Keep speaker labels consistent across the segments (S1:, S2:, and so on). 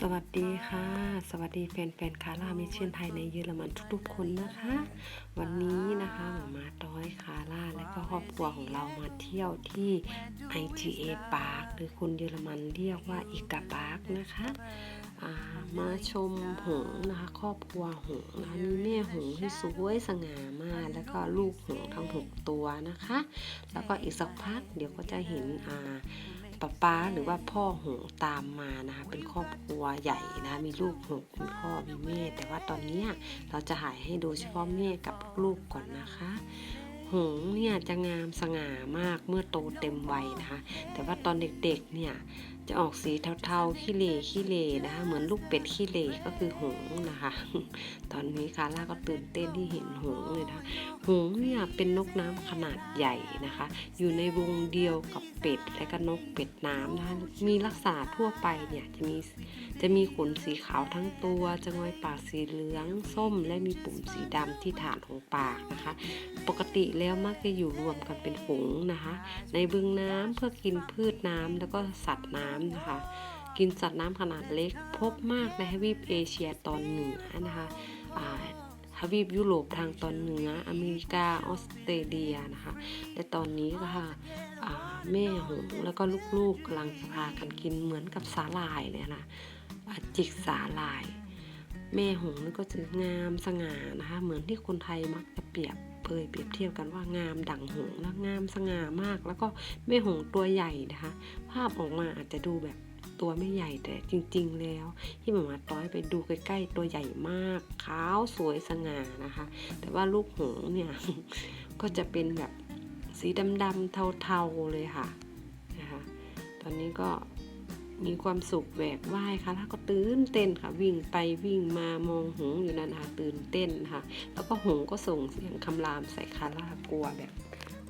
S1: สวัสดีค่ะ สวัสดีแฟนๆคาร่ามิชชั่นไทยในเยอรมันทุกๆคนนะคะ วันนี้นะคะหมามาต้อยคาร่าและก็ครอบครัวของเรามาเที่ยวที่ IGA Park หรือคนเยอรมันเรียกว่าอีกาพาร์คนะคะอ่ามาชมหงส์นะคะครอบครัวหงส์นะคะมีแม่หงส์ที่สวยสง่ามาก แล้วก็ลูกหงส์ทั้งหกตัวนะคะ แล้วก็อีกสักพักเดี๋ยวก็จะเห็นอ่า ป๊าป๊าหรือว่าพ่อหงตามมานะคะเป็นครอบครัวใหญ่นะมีลูกหกมีพ่อมีแม่ แต่ว่าตอนนี้เราจะหายให้ดูเฉพาะแม่กับลูกก่อนนะคะหงเนี่ยจะงามสง่ามากเมื่อโตเต็มวัยนะคะ แต่ว่าตอนเด็กๆเนี่ย จะออกสีเทาๆขี้เหร่ขี้เหร่นะคะเหมือนลูกเป็ดขี้เหร่ก็คือหงนะคะ ตอนนี้คาร่าก็ตื่นเต้นที่เห็นหงเลยนะคะหงเนี่ยเป็นนกน้ำขนาดใหญ่นะคะ อยู่ในวงเดียวกับเป็ดและก็นกเป็ดน้ำนะคะมีลักษณะทั่วไปเนี่ยจะมีจะมีขนสีขาวทั้งตัวจะงอยปากสีเหลืองส้ม และมีปุ่มสีดำที่ฐานของปากนะคะ ปกติแล้วมักจะอยู่รวมกันเป็นฝูงนะคะ ในบึงน้ำเพื่อกินพืชน้ำแล้วก็สัตว์น้ำนะคะ กินสัตว์น้ำขนาดเล็ก พบมากในทวีปเอเชียตอนเหนือนะคะทวีปยุโรปทางตอนเหนืออเมริกาออสเตรเลียนะคะและตอนนี้ก็ค่ะแม่หงส์แล้วก็ลูกๆกำลังพากันกินเหมือนกับสาหร่ายเลยนะจิกสาหร่าย แม่หงส์นี่ก็จะงามสง่านะคะ เหมือนที่คนไทยมักจะเปรียบ เปยเปรียบเทียบกันว่างามดั่งหงและงามสง่ามาก แล้วก็แม่หงตัวใหญ่นะคะ ภาพออกมาอาจจะดูแบบตัวไม่ใหญ่แต่จริง ๆ แล้วที่หมามาต้อยไปดูใกล้ๆตัวใหญ่มากขาวสวยสง่านะคะ แต่ว่าลูกหงเนี่ยก็จะเป็นแบบสีดำๆเทาๆเลยค่ะนะคะ ตอนนี้ก็ มีความสุขแหวกว่ายค่ะแล้วก็ตื่นเต้นค่ะ วิ่งไปวิ่งมามองหงอยู่นั่นนะคะตื่นเต้นค่ะ แล้วก็หงก็ส่งเสียงคำรามใส่คาร่ากลัวแบบ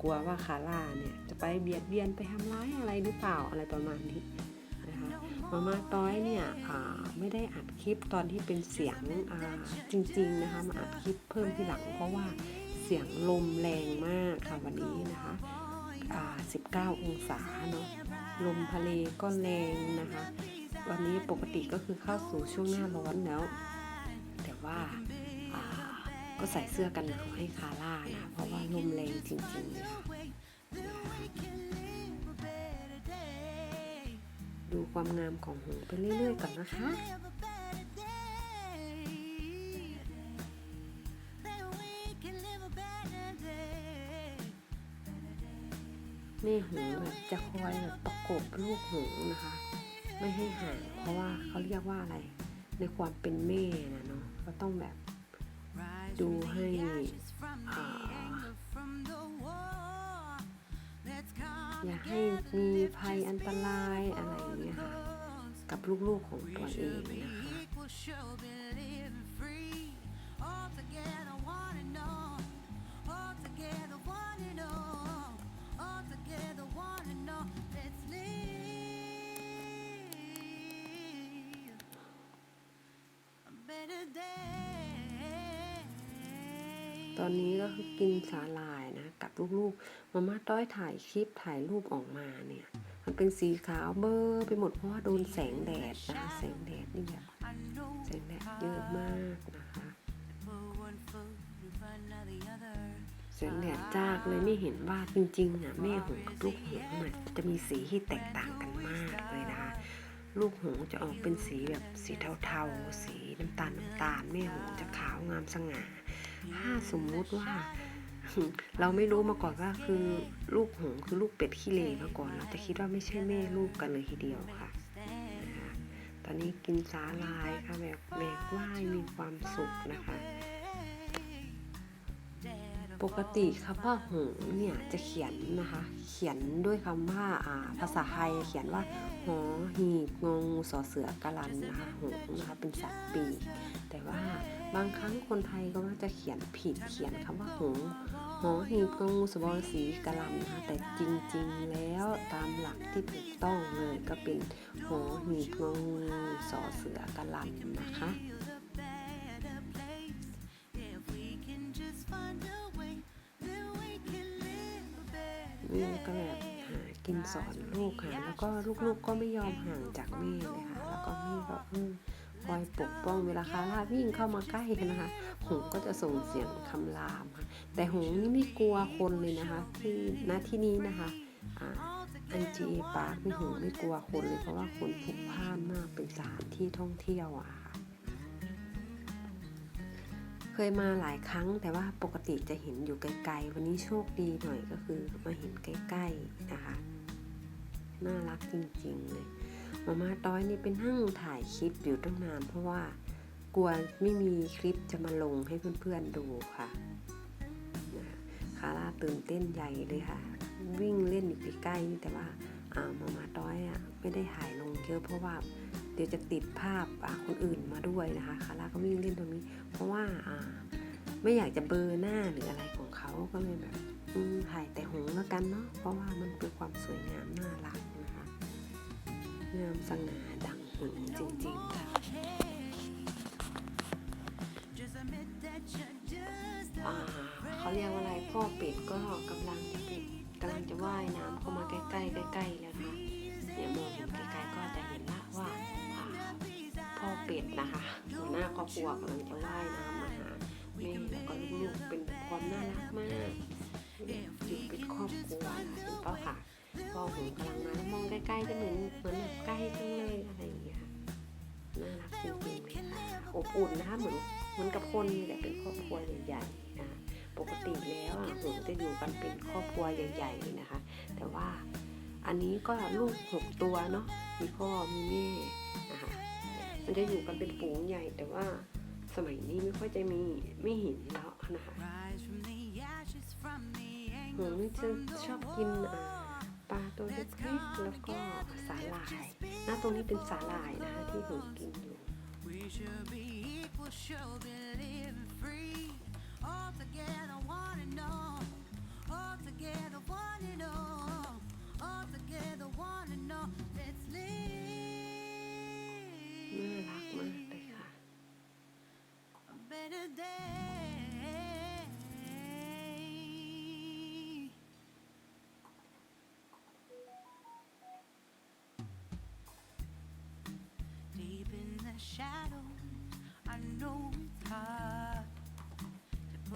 S1: กลัวว่าคาร่าเนี่ยจะไปเบียดเบียนไปทำร้ายอะไรหรือเปล่าอะไรประมาณนี้นะคะมาม่าต้อยเนี่ยไม่ได้อัดคลิปตอนที่เป็นเสียงจริง ๆนะคะมาอัดคลิปเพิ่มทีหลัง เพราะว่าเสียงลมแรงมากค่ะวันนี้นะคะ19 องศาเนาะ ลมทะเลก็แรงนะคะ วันนี้ปกติก็คือเข้าสู่ช่วงหน้าร้อนแล้ว แต่ว่าาก็ใส่เสื้อกันหนาวให้คาร่านะ เพราะว่าลมแรงจริงๆนะคะดูความงามของหงไปเรื่อยๆก่อนนะคะแม่หงแบบจะคอยแบบประ กบลูกหงนะคะ ไม่ให้ห่างเพราะว่าเขาเรียกว่าอะไร ในความเป็นแม่นะเนาะก็ต้องแบบดูให้อ่าอย่าให้มีภัยอันตรายอะไรอย่างเงี้ยค่ะกับลูกๆของตัวเองนะคะ ตอนนี้ก็คือกินสาหร่ายนะ กับลูกๆ มาม่าต้อยถ่ายคลิปถ่ายรูปออกมาเนี่ย มันเป็นสีขาวเบอร์ไปหมดเพราะว่าโดนแสงแดดนะ แสงแดดนี่แบบแสงแดดเยอะมากนะคะแสงแดดจ้าเลยไม่เห็นว่าจริงๆอะแม่หงกับลูกหงส์มันจะมีสีที่แตกต่างกันมากเลยนะ ลูกหงส์จะออกเป็นสีแบบสีเทาๆ สีน้ำตาลน้ำตาลแม่หงส์จะขาวงามสง่า ถ้าสมมุติว่า เราไม่รู้มาก่อนว่าคือลูกหงส์คือลูกเป็ดขี้เลมาก่อน เราจะคิดว่าไม่ใช่แม่ลูกกันเลยทีเดียวค่ะ ตอนนี้กินสาลายค่ะแบบแบกว่ายมีความสุขนะคะ ปกติคำว่าหงเนี่ยจะเขียนนะคะ เขียนด้วยคำว่าอ่าภาษาไทยเขียนว่าหอหีบงงสอเสือกะลันนะคะหงนะคะเป็นสัตว์ปีกแต่ว่าบางครั้งคนไทยก็มักจะเขียนผิดเขียนคำว่าหงหอหีบงองูสบอสีกะลันนะคะแต่จริงๆแล้วตามหลักที่ถูกต้องเลยก็เป็นหอหีบงงูสอเสือกะลันนะคะ นี่ก็แบบหากินสอนลูกค่ะ แล้วก็ลูกๆก็ไม่ยอมห่างจากแม่เลยค่ะ แล้วก็แม่ก็คอยปกป้องเวลาคาร่าวิ่งเข้ามาใกล้นะคะ หงก็จะส่งเสียงคำรามค่ะ แต่หงนี่ไม่กลัวคนเลยนะคะที่ณที่นี้นะคะอ่า IGA Park นี่หงไม่กลัวคนเลยเพราะว่าคนพลุกพล่านมากเป็นสถานที่ท่องเที่ยวอะค่ะ ยมาหลายครั้ง แต่ว่าปกติจะเห็นอยู่ไกลๆ วันนี้โชคดีหน่อยก็คือมาเห็นใกล้ๆนะคะ น่ารักจริงๆเลยมาม่าต้อยนี่เป็นนั่งถ่ายคลิปอยู่ตั้งนานเพราะว่ากลัวไม่มีคลิปจะมาลงให้เพื่อนๆดูค่ะคาร่าตื่นเต้นใหญ่เลยค่ะ วิ่งเล่นอยู่ใกล้ๆแต่ว่าามาม่าต้อยอะไม่ได้ถ่ายลงเยอะเพราะว่า เดี๋ยวจะติดภาพคนอื่นมาด้วยนะคะคาร่าก็วิ่งเล่นตรงนี้ เพราะว่าไม่อยากจะเบลอหน้าหรืออะไรของเขาก็เลยแบบถ่ายแต่หงแล้วกันเนาะเพราะว่ามันเป็นความสวยงามน่ารักนะคะงามสง่าดังหงจริงๆค่ะเขาเรียกว่าอะไรพ่อเป็ดก็กำลังจะเป็ดกำลังจะว่ายน้ำเข้ามาใกล้ๆใกล้ๆแล้วนะคะเนี่ยมองเห็นไกลๆก็จะ เป็ดนะคะหัวหน้าครอบครัวกำลังจะว่ายน้ำมาหาแม่แล้วก็ลูกๆเป็นความน่ารักมากอยู่เป็นครอบครัวค่ะเห็นเปล่าค่ะพ่อหงกำลังมาแล้วมองใกล้ๆจะเหมือนเหมือนแบบใกล้จังเลยอะไรอย่างเงี้ยค่ะน่ารักจริงๆเลยค่ะอบอุ่นนะคะเหมือนเหมือนกับคนนี่แหละเป็นครอบครัวใหญ่ๆนะคะปกติแล้วอะหนูจะอยู่กันเป็นครอบครัวใหญ่ๆเลยนะคะ แต่ว่าอันนี้ก็ลูกหกตัวเนาะมีพ่อมีแม่นะคะันจะอยู่กันเป็นฝูงใหญ่แต่ว่าสมัยนี้ไม่ค่อยจะมีไม่เห็นแล้วนะคะหนูจะชอบกินปลาตัวเล็กๆแล้วก็สาหร่ายหน้าตรงนี้เป็นสาหร่ายนะคะที่หนูกินอยู่
S2: Let's live.
S1: น่ารักมากเลยค่ะ
S2: better day. Deep in the shadows, I know it's hard.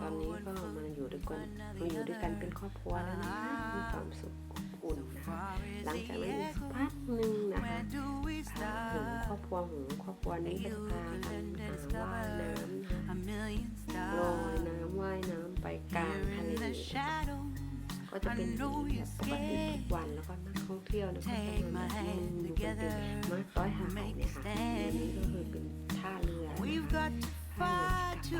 S1: ตอนนี้ก็มาอยู่ด้วยกันมาอยู่ด้วยกันเป็นครอบครัวแล้วนะคะมีความสุขอบอุ่นนะคะหลังจากนั้นอีกสักพักหนึ่งนะคะ
S2: Where do we
S1: อ่าหึงคร อบครัวหงครอบครัวนี้ก็จะพากันอ่าว่ายน้ำลอยน้ำว่ายน้ำไปกลางทะเลก็จะเป็นแบบปกติทุกวันแล้วก็นักท่องเที่ยวนี่ยก็จะมาแบบน
S2: hand
S1: อยู่กันเป็น
S2: together.
S1: มาร้อยหาเนี่ยค่ะอันนี้ก็คือเป็นท่าเรือนะ
S2: We've
S1: คะ
S2: got to fight to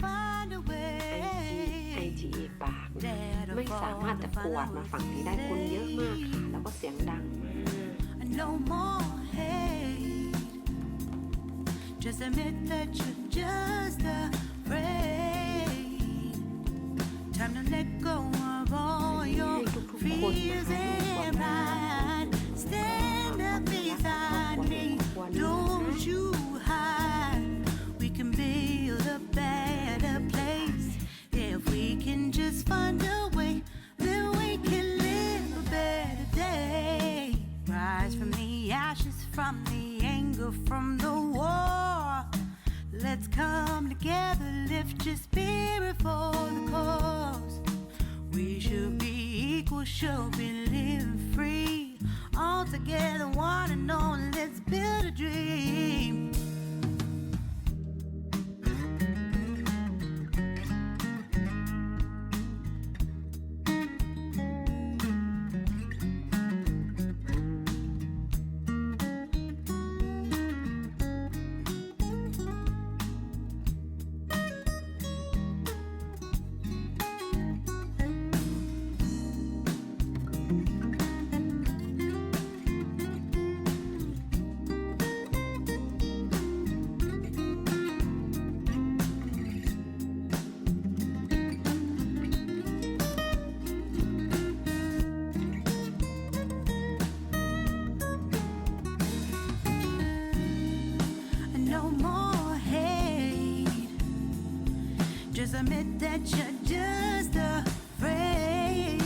S2: find a
S1: IG
S2: way.
S1: IGA ปากนะไม่สามารถจะกวดมาฝั่งนี้ได้คนเยอะมากค่ะ แล้วก็เสียงดังมาก
S2: Just admit that you're just afraid. Time to let go of all your fears and pride. Stand up beside me. Don't you hide. We can build a better place. If we can just find a way, then we can live a better day. Rise from the ashes, from the anger, from the war. Let's come together, lift your spirit for the cause. We should be equal, should be living free. All together, one and all, let's build a dream. Admit that you're just afraid.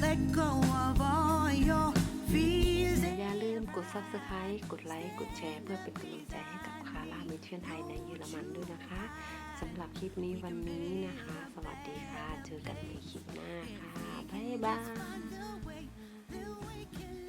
S2: let go of all your fears.
S1: อย่าลืมกด subscribe กดไลค์ กดแชร์เพื่อเป็นกำลังใจให้กับคาร่ามิเชียนไทยในเยอรมันด้วยนะคะสำหรับคลิปนี้วันนี้นะคะ สวัสดีค่ะ เจอกันในคลิปหน้าค่ะ บ๊ายบาย